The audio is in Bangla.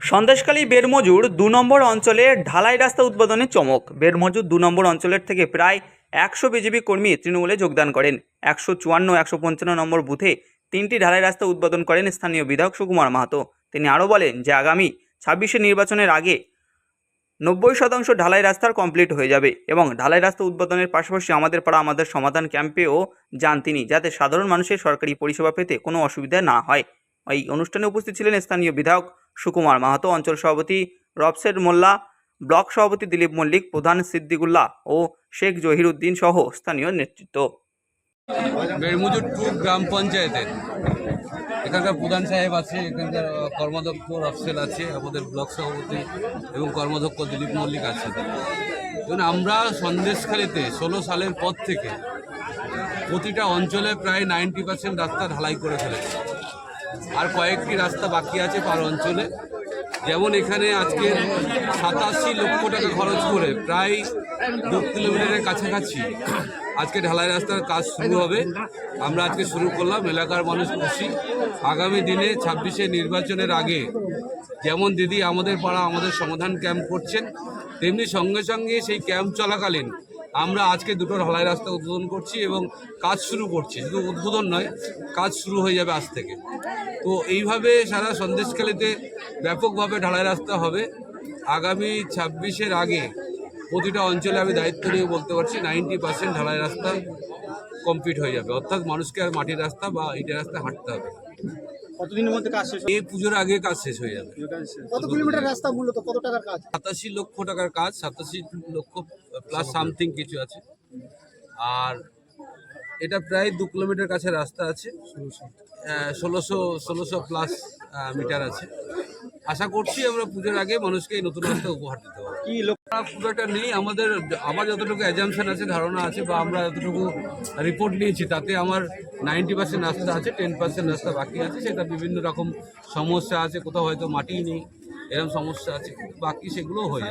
সন্দেশখালী বেরমজুর দু নম্বর অঞ্চলে ঢালাই রাস্তা উদ্বোধনে চমক। বেরমজুর দু নম্বর অঞ্চলের থেকে প্রায় একশো বিজেপি কর্মী তৃণমূলে যোগদান করেন। একশো চুয়ান্ন, একশো পঞ্চান্ন নম্বর বুথে তিনটি ঢালাই রাস্তা উদ্বোধন করেন স্থানীয় বিধায়ক সুকুমার মাহাতো। তিনি আরও বলেন যে আগামী ছাব্বিশে নির্বাচনের আগে নব্বই শতাংশ ঢালাই রাস্তার কমপ্লিট হয়ে যাবে এবং ঢালাই রাস্তা উদ্বোধনের পাশাপাশি আমাদের পাড়া, আমাদের সমাধান ক্যাম্পেও যান তিনি যাতে সাধারণ মানুষের সরকারি পরিষেবা পেতে কোনো অসুবিধা না হয়। এই অনুষ্ঠানে উপস্থিত ছিলেন স্থানীয় বিধায়ক সুকুমার মাহাতো অঞ্চল সভাপতি রবসের মোল্লা, ব্লক সভাপতি দিলীপ মল্লিক, প্রধান সিদ্দিকুল্লাহ ও শেখ জহিরুদ্দিন সহ স্থানীয় নেতৃত্ব। বেরমুজুর টু গ্রাম পঞ্চায়েতের। এখানকার প্রধান সাহেব আছে, এখানকার কর্মাধ্যক্ষ রফসেল আছে, আমাদের ব্লক সভাপতি এবং কর্মাধ্যক্ষ দিলীপ মল্লিক আছে। দেখুন, আমরা সন্দেশখালিতে ষোলো সালের পর থেকে প্রতিটা অঞ্চলে প্রায় নাইনটি পার্সেন্ট রাস্তা ঢালাই করে ফেলেছে। আর কয়েকটি রাস্তা বাকি আছে পার অঞ্চলে। যেমন এখানে আজকে সাতাশি লক্ষ টাকা খরচ করে প্রায় দু কিলোমিটারের কাছাকাছি আজকে ঢালাই রাস্তার কাজ শুরু হবে। আমরা আজকে শুরু করলাম, এলাকার মানুষ খুশি। আগামী দিনে ছাব্বিশে নির্বাচনের আগে যেমন দিদি আমাদের পাড়া আমাদের সমাধান ক্যাম্প করছেন, তেমনি সঙ্গে সঙ্গে সেই ক্যাম্প চলাকালীন আমরা আজকে দুটো ঢালাই রাস্তা উদ্বোধন করছি এবং কাজ শুরু করছি। শুধু উদ্বোধন নয়, কাজ শুরু হয়ে যাবে আজ থেকে। তো এইভাবে সারা সন্দেশখালিতে ব্যাপকভাবে ঢালাই রাস্তা হবে। আগামী ছাব্বিশের আগে প্রতিটা অঞ্চলে আমি দায়িত্ব নিয়ে বলতে পারছি, নাইনটি পার্সেন্ট ঢালাই রাস্তা কমপ্লিট হয়ে যাবে। অর্থাৎ মানুষকে আর মাটির রাস্তা বা ইটের রাস্তা হাঁটতে হবে। কতদিনের মধ্যে কাজ শেষ এই পুজোর আগে কাজ শেষ হয়ে যাবে। কত কিলোমিটার রাস্তা মূলত? কত টাকার কাজ? সাতাশি লক্ষ টাকার কাজ সাতাশি লক্ষ প্লাস সামথিং কিছু আছে। আর এটা প্রায় দু কিলোমিটার কাছে রাস্তা আছে। ষোলোশো ষোলোশো প্লাস মিটার আছে। আশা করছি আমরা পুজোর আগে মানুষকে এই নতুন রাস্তা উপহার দিতে পারব। খুব একটা নেই। আমাদের আমার যতটুকু অ্যাজামশন আছে, ধারণা আছে বা আমরা যতটুকু রিপোর্ট নিয়েছি, তাতে আমার নাইনটি পার্সেন্ট রাস্তা আছে টেন পার্সেন্ট রাস্তা বাকি আছে। সেটা বিভিন্ন রকম সমস্যা আছে, কোথাও হয়তো মাটি নেই, এরকম সমস্যা আছে, বাকি সেগুলো হয়ে